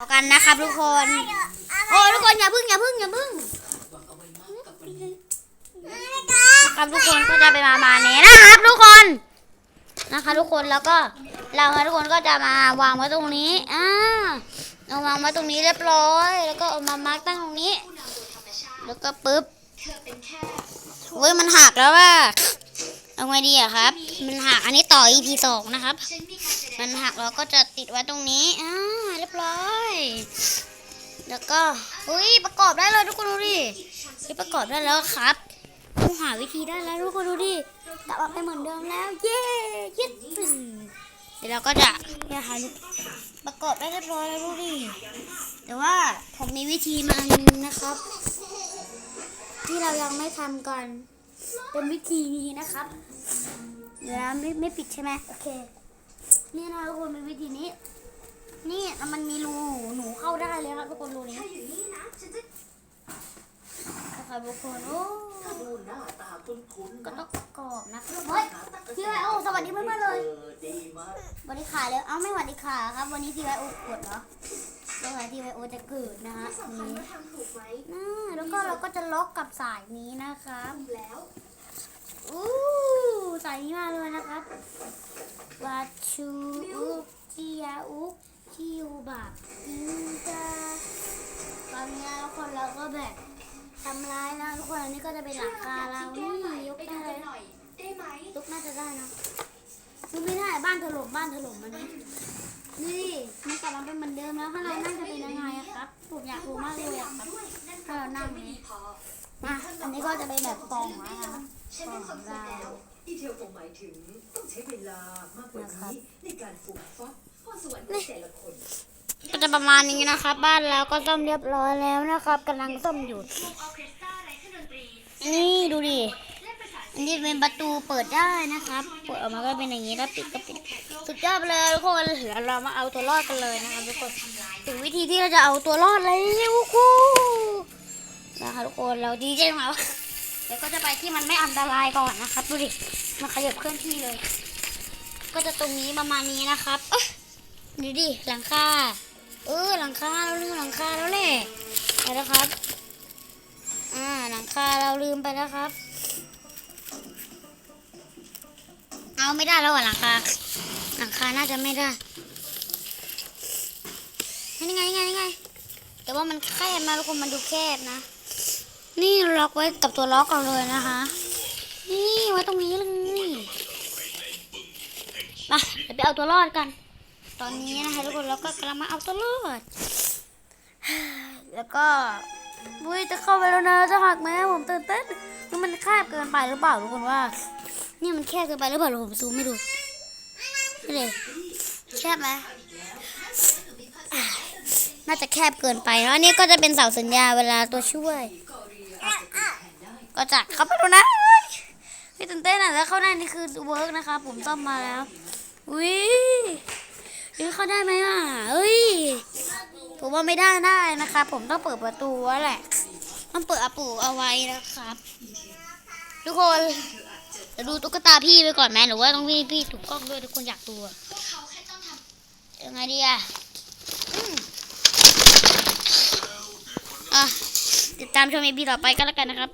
ต่อกันนะครับทุกคน โอ้ทุกคนอย่าพึ่งอย่าพึ่งอย่าพึ่งนะครับทุกคนก็จะไปมามาเนี้นะครับ ทุกคนนะคะทุกคนแล้วก็เราทุกคนก็จะมาวางไว้ตรงนี้อ่าเอาวางไว้ตรงนี้เรียบร้อย แล้วก็เอามามาร์กตั้งตรงนี้ แล้วก็ปึ๊บเว้ยมันหักแล้วว่าเอาไงดีอะครับ มันหักอันนี้ต่อ EP สองนะครับ มันหักเราก็จะติดไว้ตรงนี้อ่าเรียบร้อย แล้วก็อุ้ยประกอบได้เลยทุกคนดูดินี่ประกอบได้แล้วครับต้หาวิธีได้แล้วทุกคนดูดิกลับมาเป็นเหมือนเดิมแล้ว เย้ยึดเดี๋ยวเราก็จะเนี่ยค่ะประกอบได้เรียบร้อยแล้วดูดิแต่ว่าผมมีวิธีมาอันนึงนะครับ ที่เรายังไม่ทำกันเป็นวิธีนี้นะครับ เดี๋ยวไม่ไม่ปิดใช่ไหมโอเค นี่นะทุกคนเป็นวิธีนี้ เข้าได้เลยครับทุกคนรูนี้อยู่นี่นะครับทุกคนโอ้ดูหน้าตาคุ้นๆก็ต้องประกอบนะเฮ้ยพี่ไวโอสวัสดีเพื่อนๆเลยเออดีมากสวัสดีขาเลยเอ้าไม่สวัสดีขาครับ วันนี้พี่ไวโอกดเหรอเดี๋ยวพี่ไวโอจะเกิดนะฮะนี่อ่าแล้วก็เราก็จะล็อกกับสายนี้นะครับอู้สายนี้มาเลยนะครับวาชูอุกจิยาอุ กจิวบักอินจาตอนนี้ทุกคนเราก็แบบทำร้ายนะทุกคนอันนี้ก็จะเป็นหลังคาเรานี่ยกได้เลยยกน่าจะได้นะยกไม่ได้บ้านถล่มบ้านถล่มอันนี้นี่มันกลับมาเป็นเหมือนเดิมแล้วข้างในน่าจะเป็นยังไงอะครับผมอยากรู้มากเลยอะครับถ้าเรานั่งนี้มาอันนี้ก็จะเป็นแบบกล่องนะครับกล่องของเราอีเทลคงหมายถึงต้องใช้เวลามากกว่านี้ในการฝึกฟัก ก็จะประมาณนี้นะครับ บ้านเราก็ซ่อมเรียบร้อยแล้วนะครับกำลังซ่อมอยู่ นี่ดูดิอันนี้เป็นประตูเปิดได้นะครับ เปิดออกมาก็เป็นอย่างนี้แล้วปิดก็ปิดสุดยอดเลยทุกคนเดี๋ยวเรามาเอาตัวรอดกันเลยนะครับทุกคนถึงวิธีที่เราจะเอาตัวรอดแล้วคูนะคะทุกคนเราดีใจมากเดี๋ยวก็จะไปที่มันไม่อันตรายก่อนนะครับดูดิมาขยับเคลื่อนที่เลย ก็จะตรงนี้ประมาณนี้นะครับเอ ดูดิหลังคาเออหลังคาเราลืมหลังคาแล้วแหละไปแล้วครับ อ่าหลังคาเราลืมไปแล้วครับ เอาไม่ได้แล้วอะหลังคา หลังคาน่าจะไม่ได้นี่ไงนี่ไงนี่ไงแต่ว่ามันแคบนะทุกคนมันดูแคบนะ นี่ล็อกไว้กับตัวล็อกกันเลยนะคะ นี่ไว้ตรงนี้เลยมาไปเอาตัวรอดกัน ตอนนี้นะคะทุกคนเราก็กำลังมาเอาตัวรอดแล้วก็บุ้ยจะเข้าไปแล้วนะจะหักไหมผมตื่นเต้นนี่มันแคบเกินไปหรือเปล่าทุกคนว่า นี่มันแคบเกินไปหรือเปล่าผมซูมให้ดูนี่เลยแคบไหมน่าจะแคบเกินไปแล้วอันนี้ก็จะเป็นเสาสัญญาเวลาตัวช่วย ก็จะเข้าไปดูนะพี่ตื่นเต้นอะแล้วเข้าได้นี่คือเวิร์กนะคะผมซ่อมมาแล้ว อุ้ยเข้าได้ไหมอะเอ้ยผมว่าไม่ได้ได้นะครับผมต้องเปิดประตูไว้แหละต้องเปิดอาปูเอาไว้นะครับ ทุกคนจะดูตุ๊กตาพี่ไปก่อนไหมหรือว่าต้องพี่พี่ถูกกล้องด้วยทุกคนอยากดูยังไงดีอะอะติดตามชมอีพีต่อไปก็แล้วกันนะครับ